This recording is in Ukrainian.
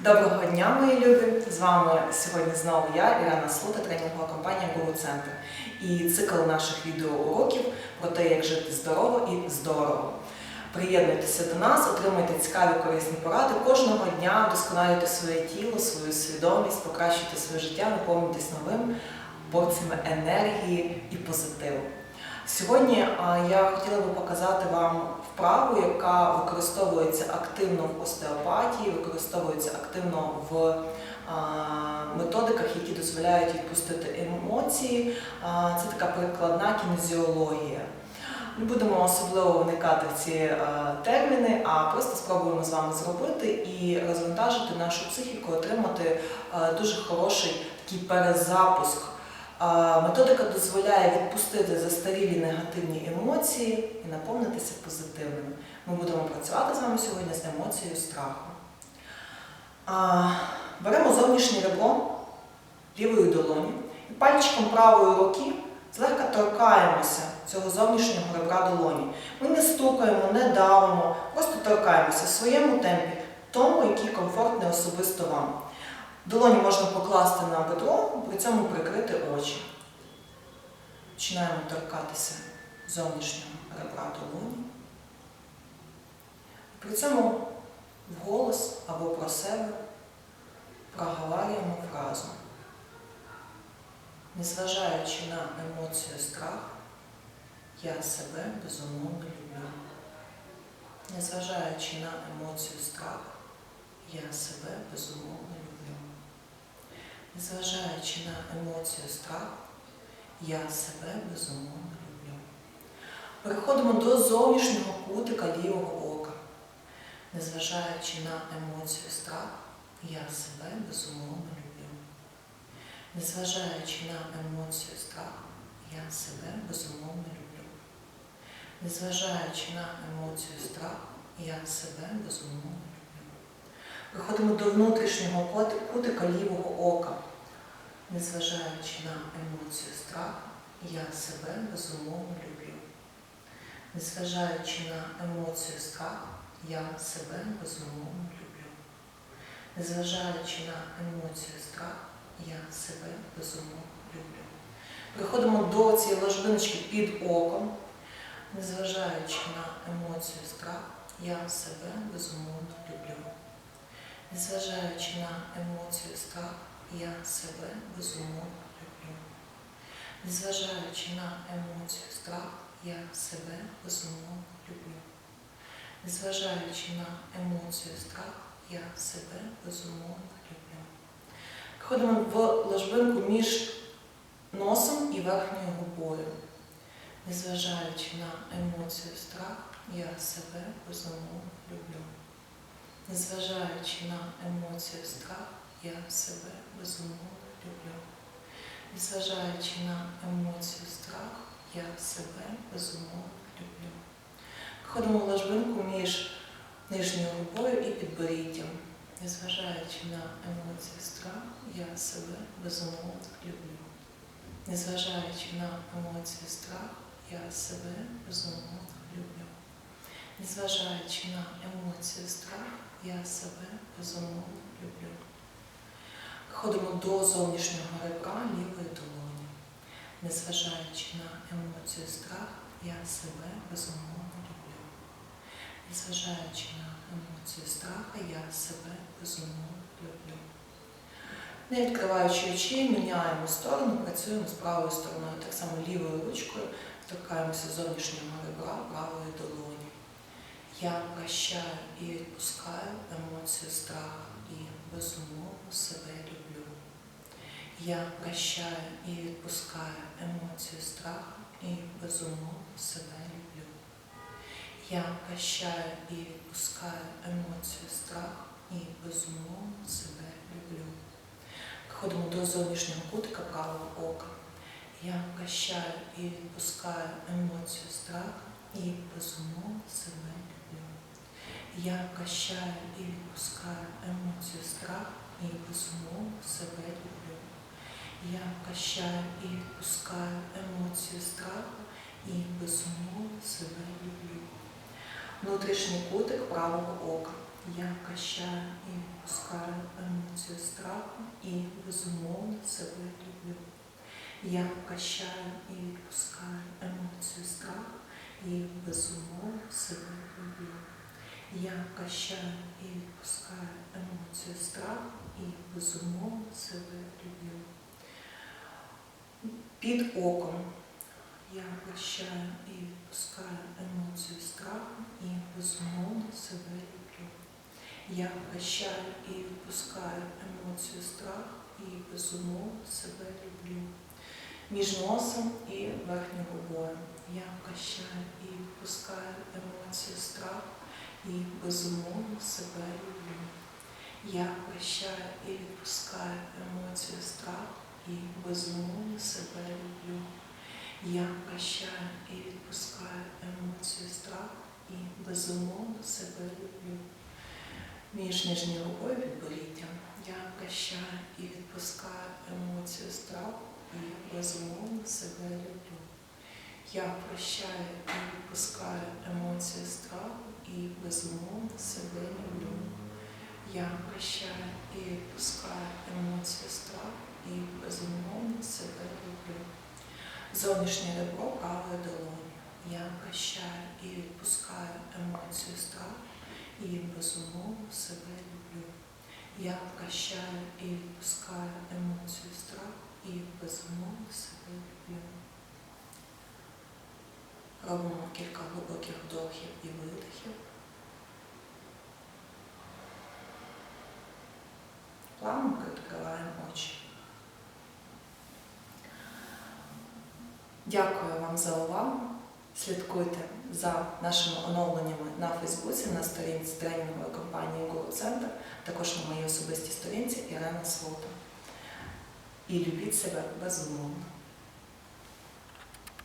Доброго дня, мої любі! З вами сьогодні знову я, Ірина Слута, тренінгова компанія Google Центр. І цикл наших відеоуроків про те, як жити здорово і здорово. Приєднуйтеся до нас, отримуйте цікаві корисні поради кожного дня, вдосконалюйте своє тіло, свою свідомість, покращуйте своє життя, наповнюйтесь новим порціями енергії і позитиву. Сьогодні я хотіла би показати вам вправу, яка використовується активно в остеопатії, використовується активно в методиках, які дозволяють відпустити емоції. Це така прикладна кінезіологія. Не будемо особливо вникати в ці е, терміни, а просто спробуємо з вами зробити і розвантажити нашу психіку, отримати е, дуже хороший такий перезапуск. Методика дозволяє відпустити застарілі негативні емоції і наповнитися позитивними. Ми будемо працювати з вами сьогодні з емоцією страху. Беремо зовнішнє ребро лівої долоні і пальчиком правої руки злегка торкаємося цього зовнішнього ребра долоні. Ми не стукаємо, не давимо, просто торкаємося в своєму темпі, тому, який комфортний особисто вам. Долоні можна покласти на бедро, при цьому прикрити очі. Починаємо торкатися зовнішнього ребра долоні. При цьому вголос або про себе проговорюємо фразу. Незважаючи на емоцію страх, я себе безумовно люблю. Незважаючи на емоцію страх, я себе безумовно люблю. Незважаючи на емоцію страх, я себе безумовно люблю. Переходимо до зовнішнього кутика лівого ока. Незважаючи на емоцію страх, я себе безумовно люблю. Незважаючи на емоцію страх, я себе безумовно люблю. Незважаючи на емоцію страх, я себе безумовно люблю. Приходимо до внутрішнього кутика лівого ока. Незважаючи на емоцію страх, я себе безумовно люблю. Незважаючи на емоцію страх, я себе безумовно люблю. Незважаючи на емоцію страх, я себе безумовно люблю. Приходимо до цієї ложбиночки під оком. Незважаючи на емоцію страх, я себе безумовно люблю. Незважаючи на емоцію страх, я себе безумовно люблю. Незважаючи на емоцію страх, я себе безумовно люблю. Незважаючи на емоцію страх, я себе безумовно люблю. Входимо в ложбинку між носом і верхньою губою. Незважаючи на емоцію страх, я себе безумовно люблю. Незважаючи на емоцію страх, я себе безумовно люблю. Незважаючи на емоцію страх, я себе безумовно люблю. Входимо в ложбинку між нижньою губою і підборіддям. Незважаючи на емоції страх, я себе безумовно люблю. Незважаючи на емоції страх, я себе безумовно люблю. Незважаючи на емоції страх, я себе безумовно люблю. Ходимо до зовнішнього ребра лівої долоні. Незважаючи на емоцію страх, я себе безумовно люблю. Незважаючи на емоцію страха, я себе безумовно люблю. Не відкриваючи очі, міняємо сторону, працюємо з правою стороною, так само лівою ручкою торкаємося зовнішнього ребра правої долоні. Я прощаю і відпускаю емоцію страха і безумовно себе люблю. Я прощаю і відпускаю емоцію страха і безумовно себе люблю. Я прощаю і відпускаю емоцію страху і безумовно себе люблю. Приходимо до зовнішнього кутика правого ока. Я прощаю і відпускаю емоцію страху і безумовно себе люблю. Я прощаю і відпускаю емоцію страху і безумовно себе люблю. Я прощаю і відпускаю емоцію страху і безумовно себе люблю. Внутрішній кутик правого ока. Я прощаю і відпускаю емоцію страху і безумовно себе люблю. Я прощаю і відпускаю емоцію страху і безумовно себе люблю. Я прощаю і відпускаю емоцію страху і безумовно себе люблю. Під оком я прощаю і відпускаю емоцію страху і безумовно себе люблю. Я прощаю і відпускаю емоцію страху і безумовно себе люблю. Між носом і верхньою губою я прощаю і відпускаю емоцію страху і безумовно себе люблю. Я прощаю і відпускаю емоцію страху і безумовно себе люблю. Я прощаю і відпускаю емоцію страху і безумовно себе люблю. Між нижньою губою підборіддям я прощаю і відпускаю емоцію страху і безумовно себе люблю. Я прощаю і відпускаю емоцію страху і безумовно себе люблю. Я прощаю і відпускаю емоцію страху і безумовно себе люблю. Зовнішнє ребро правої долоні. Я прощаю і відпускаю емоцію страху і безумовно себе люблю. Я прощаю і відпускаю емоцію страху і безумовно себе люблю. Робимо кілька глибоких вдохів і видихів. Плавно прикриваємо очі. Дякую вам за увагу. Слідкуйте за нашими оновленнями на Фейсбуці, на сторінці тренінгової компанії Guru Центр, також на моїй особистій сторінці Ірена Слота. І любіть себе безумовно.